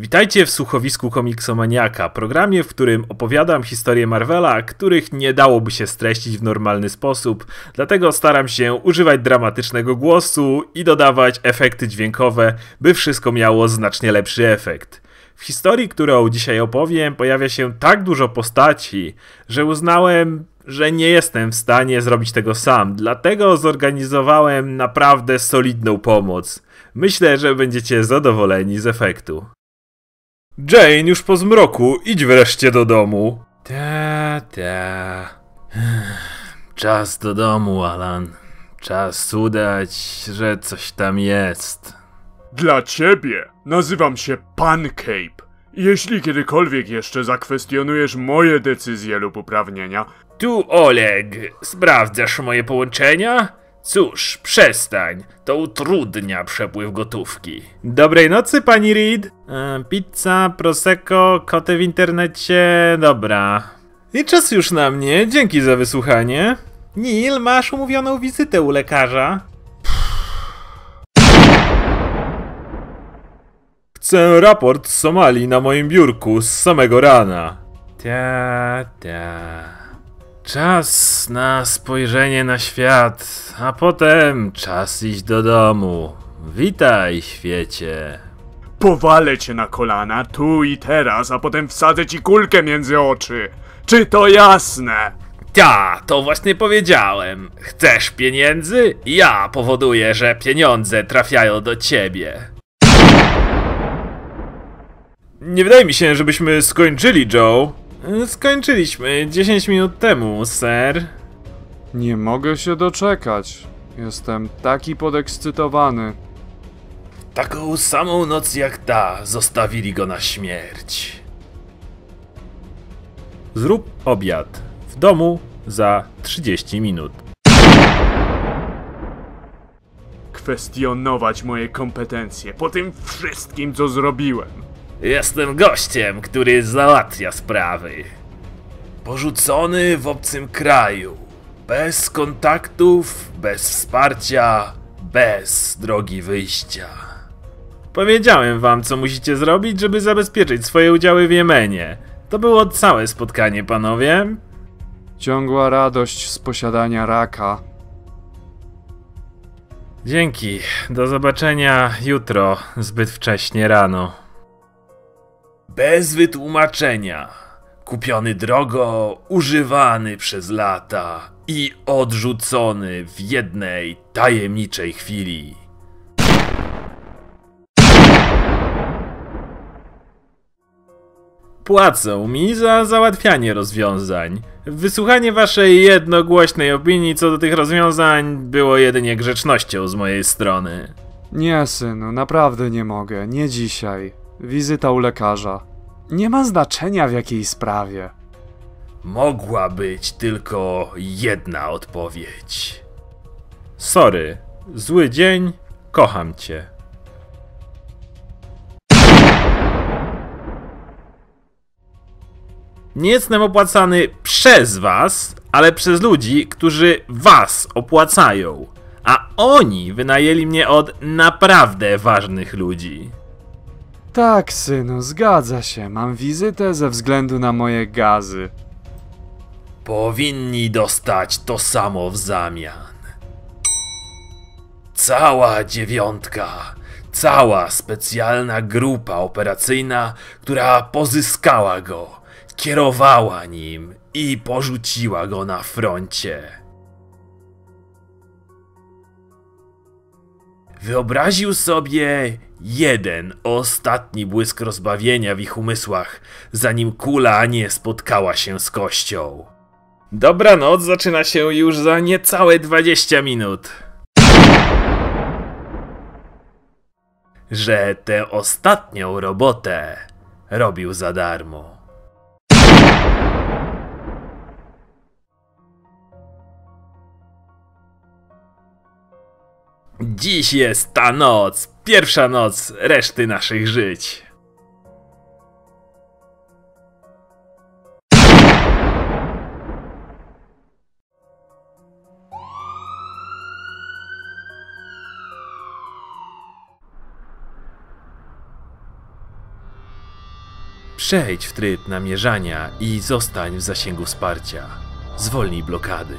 Witajcie w słuchowisku Komiksomaniaka, programie, w którym opowiadam historie Marvela, których nie dałoby się streścić w normalny sposób, dlatego staram się używać dramatycznego głosu i dodawać efekty dźwiękowe, by wszystko miało znacznie lepszy efekt. W historii, którą dzisiaj opowiem, pojawia się tak dużo postaci, że uznałem, że nie jestem w stanie zrobić tego sam, dlatego zorganizowałem naprawdę solidną pomoc. Myślę, że będziecie zadowoleni z efektu. Jane, już po zmroku, idź wreszcie do domu. Ta, ta. Czas do domu, Alan. Czas udać, że coś tam jest. Dla ciebie nazywam się Pan Cape. Jeśli kiedykolwiek jeszcze zakwestionujesz moje decyzje lub uprawnienia, Tu Oleg, sprawdzasz moje połączenia? Cóż, przestań, to utrudnia przepływ gotówki. Dobrej nocy, pani Reed. E, pizza, prosecco, koty w internecie, dobra. I czas już na mnie, dzięki za wysłuchanie. Neil, masz umówioną wizytę u lekarza. Chcę raport z Somalii na moim biurku z samego rana. Ta, ta. Czas na spojrzenie na świat, a potem czas iść do domu. Witaj, świecie. powalę cię na kolana tu i teraz, a potem wsadzę ci kulkę między oczy. Czy to jasne? Ta, to właśnie powiedziałem. Chcesz pieniędzy? Ja powoduję, że pieniądze trafiają do ciebie. Nie wydaje mi się, żebyśmy skończyli, Joe. Skończyliśmy 10 minut temu, ser. Nie mogę się doczekać. Jestem taki podekscytowany. Taką samą noc jak ta zostawili go na śmierć. Zrób obiad w domu za 30 minut. Kwestionować moje kompetencje po tym wszystkim, co zrobiłem. Jestem gościem, który załatwia sprawy. Porzucony w obcym kraju. Bez kontaktów, bez wsparcia, bez drogi wyjścia. Powiedziałem wam, co musicie zrobić, żeby zabezpieczyć swoje udziały w Jemenie. To było całe spotkanie, panowie. Ciągła radość z posiadania raka. Dzięki. Do zobaczenia jutro, zbyt wcześnie rano. Bez wytłumaczenia. Kupiony drogo, używany przez lata i odrzucony w jednej tajemniczej chwili. Płacą mi za załatwianie rozwiązań. Wysłuchanie waszej jednogłośnej opinii co do tych rozwiązań było jedynie grzecznością z mojej strony. Nie, synu, naprawdę nie mogę. Nie dzisiaj. Wizyta u lekarza. Nie ma znaczenia w jakiej sprawie. Mogła być tylko jedna odpowiedź. Sorry, zły dzień, kocham cię. Nie jestem opłacany przez was, ale przez ludzi, którzy was opłacają. A oni wynajęli mnie od naprawdę ważnych ludzi. Tak, synu, zgadza się. Mam wizytę ze względu na moje gazy. Powinni dostać to samo w zamian. Cała dziewiątka, cała specjalna grupa operacyjna, która pozyskała go, kierowała nim i porzuciła go na froncie. Wyobraził sobie jeden ostatni błysk rozbawienia w ich umysłach, zanim kula nie spotkała się z kością. Dobranoc zaczyna się już za niecałe 20 minut. Że tę ostatnią robotę robił za darmo. Dziś jest ta noc, pierwsza noc reszty naszych żyć. Przejdź w tryb namierzania i zostań w zasięgu wsparcia. Zwolnij blokady.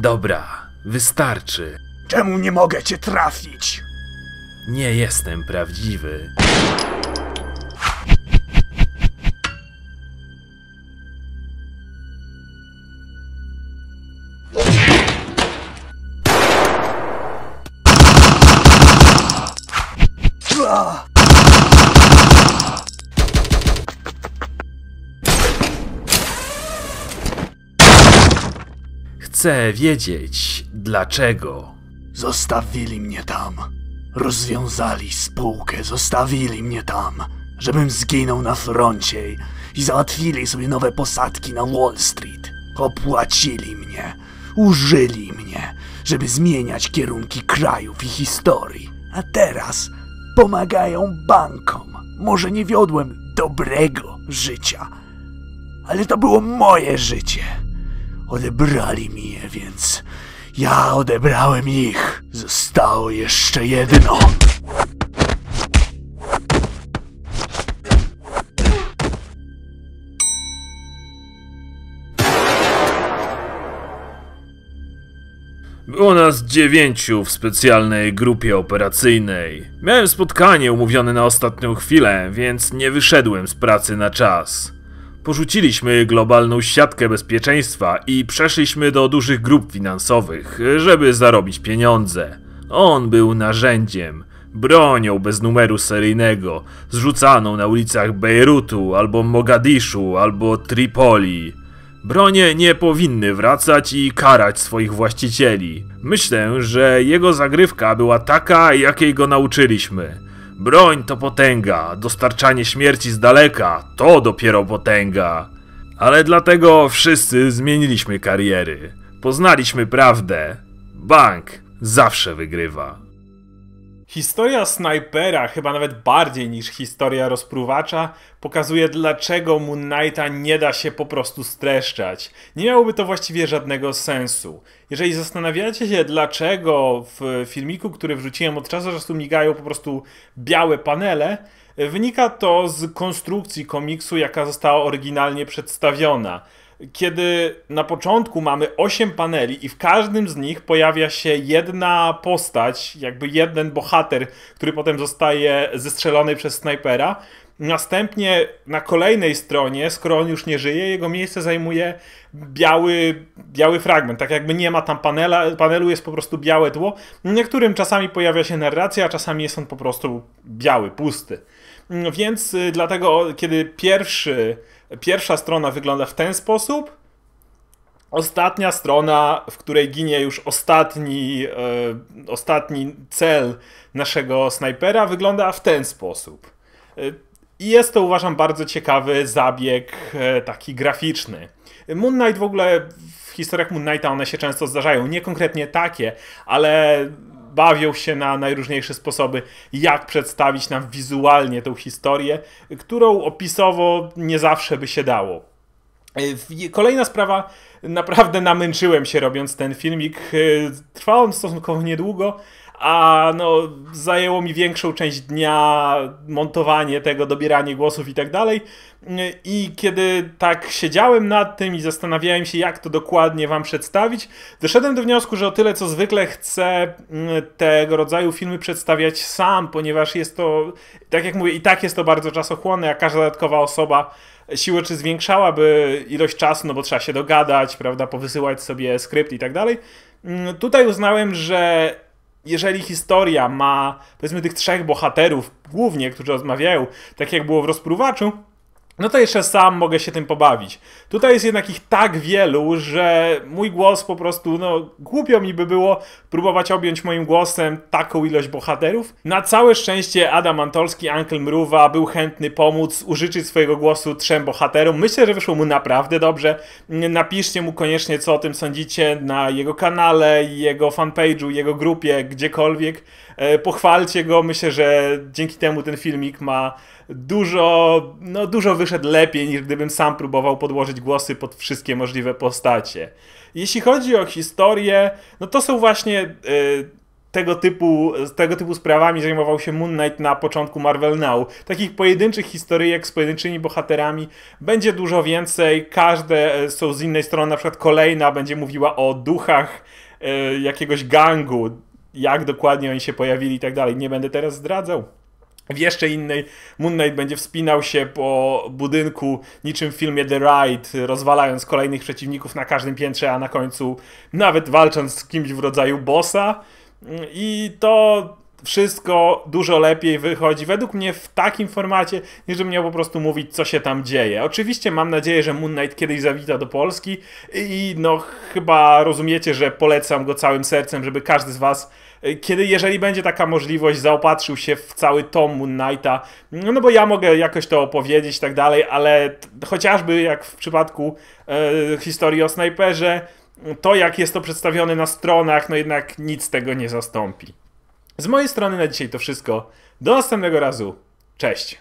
Dobra, wystarczy. Czemu nie mogę cię trafić? Nie jestem prawdziwy. Chcę wiedzieć, dlaczego. Zostawili mnie tam. Rozwiązali spółkę, zostawili mnie tam, żebym zginął na froncie i- załatwili sobie nowe posadki na Wall Street. Opłacili mnie, użyli mnie, żeby zmieniać kierunki krajów i historii. A teraz pomagają bankom. Może nie wiodłem dobrego życia, ale to było moje życie. Odebrali mi je, więc ja odebrałem ich. Zostało jeszcze jedno. Było nas dziewięciu w specjalnej grupie operacyjnej. Miałem spotkanie umówione na ostatnią chwilę, więc nie wyszedłem z pracy na czas. Porzuciliśmy globalną siatkę bezpieczeństwa i przeszliśmy do dużych grup finansowych, żeby zarobić pieniądze. On był narzędziem, bronią bez numeru seryjnego, zrzucaną na ulicach Bejrutu, albo Mogadiszu, albo Tripoli. Bronie nie powinny wracać i karać swoich właścicieli. Myślę, że jego zagrywka była taka, jakiej go nauczyliśmy. Broń to potęga, dostarczanie śmierci z daleka to dopiero potęga. Ale dlatego wszyscy zmieniliśmy kariery. Poznaliśmy prawdę. Bank zawsze wygrywa. Historia snajpera, chyba nawet bardziej niż historia rozpruwacza, pokazuje dlaczego Moon Knighta nie da się po prostu streszczać. Nie miałoby to właściwie żadnego sensu. Jeżeli zastanawiacie się, dlaczego w filmiku, który wrzuciłem od czasu do czasu migają po prostu białe panele, wynika to z konstrukcji komiksu, jaka została oryginalnie przedstawiona kiedy na początku mamy 8 paneli i w każdym z nich pojawia się jedna postać, jakby jeden bohater, który potem zostaje zestrzelony przez snajpera. Następnie na kolejnej stronie, skoro on już nie żyje, jego miejsce zajmuje biały, biały fragment. Tak jakby nie ma tam panela, panelu, jest po prostu białe tło. Niektórym czasami pojawia się narracja, a czasami jest on po prostu biały, pusty. Więc y, dlatego, kiedy pierwszy, pierwsza strona wygląda w ten sposób, ostatnia strona, w której ginie już ostatni, e, ostatni cel naszego snajpera, wygląda w ten sposób. E, I jest to uważam bardzo ciekawy zabieg e, taki graficzny. Moon Knight w ogóle w historiach Moon Knighta one się często zdarzają, nie konkretnie takie, ale bawią się na najróżniejsze sposoby, jak przedstawić nam wizualnie tą historię, którą opisowo nie zawsze by się dało. E, kolejna sprawa, naprawdę namęczyłem się robiąc ten filmik. E, trwał on stosunkowo niedługo, a no, zajęło mi większą część dnia montowanie tego, dobieranie głosów i tak dalej. I kiedy tak siedziałem nad tym i zastanawiałem się, jak to dokładnie wam przedstawić, doszedłem do wniosku, że o tyle co zwykle chcę mm, tego rodzaju filmy przedstawiać sam, ponieważ jest to, tak jak mówię, i tak jest to bardzo czasochłonne, a każda dodatkowa osoba siłę czy zwiększałaby ilość czasu, no bo trzeba się dogadać, prawda, powysyłać sobie skrypt i tak dalej. Mm, tutaj uznałem, że jeżeli historia ma, powiedzmy, tych trzech bohaterów, głównie, którzy rozmawiają, tak jak było w rozpruwaczu, no to jeszcze sam mogę się tym pobawić. Tutaj jest jednak ich tak wielu, że mój głos po prostu, no głupio mi by było próbować objąć moim głosem taką ilość bohaterów. Na całe szczęście Adam Antolski, Uncle Mruwa był chętny pomóc, użyczyć swojego głosu trzem bohaterom. Myślę, że wyszło mu naprawdę dobrze. Napiszcie mu koniecznie, co o tym sądzicie na jego kanale, jego fanpage'u, jego grupie, gdziekolwiek. E, pochwalcie go, myślę, że dzięki temu ten filmik ma dużo, no dużo wyszedł lepiej niż gdybym sam próbował podłożyć głosy pod wszystkie możliwe postacie. Jeśli chodzi o historię, no to są właśnie y, tego typu, tego typu sprawami zajmował się Moon Knight na początku Marvel Now. Takich pojedynczych historyjek z pojedynczymi bohaterami będzie dużo więcej. Każde e, są z innej strony, na przykład kolejna będzie mówiła o duchach y, jakiegoś gangu, jak dokładnie oni się pojawili i tak dalej. Nie będę teraz zdradzał. W jeszcze innej Moon Knight będzie wspinał się po budynku niczym w filmie The Ride, rozwalając kolejnych przeciwników na każdym piętrze, a na końcu nawet walcząc z kimś w rodzaju bossa. I to wszystko dużo lepiej wychodzi według mnie w takim formacie, niż miał po prostu mówić, co się tam dzieje. Oczywiście mam nadzieję, że Moon Knight kiedyś zawita do Polski i no chyba rozumiecie, że polecam go całym sercem, żeby każdy z was kiedy, jeżeli będzie taka możliwość, zaopatrzył się w cały tom Moon Knighta, no, no bo ja mogę jakoś to opowiedzieć i tak dalej, ale chociażby jak w przypadku e, historii o snajperze, to jak jest to przedstawione na stronach, no jednak nic tego nie zastąpi. Z mojej strony na dzisiaj to wszystko. Do następnego razu. Cześć.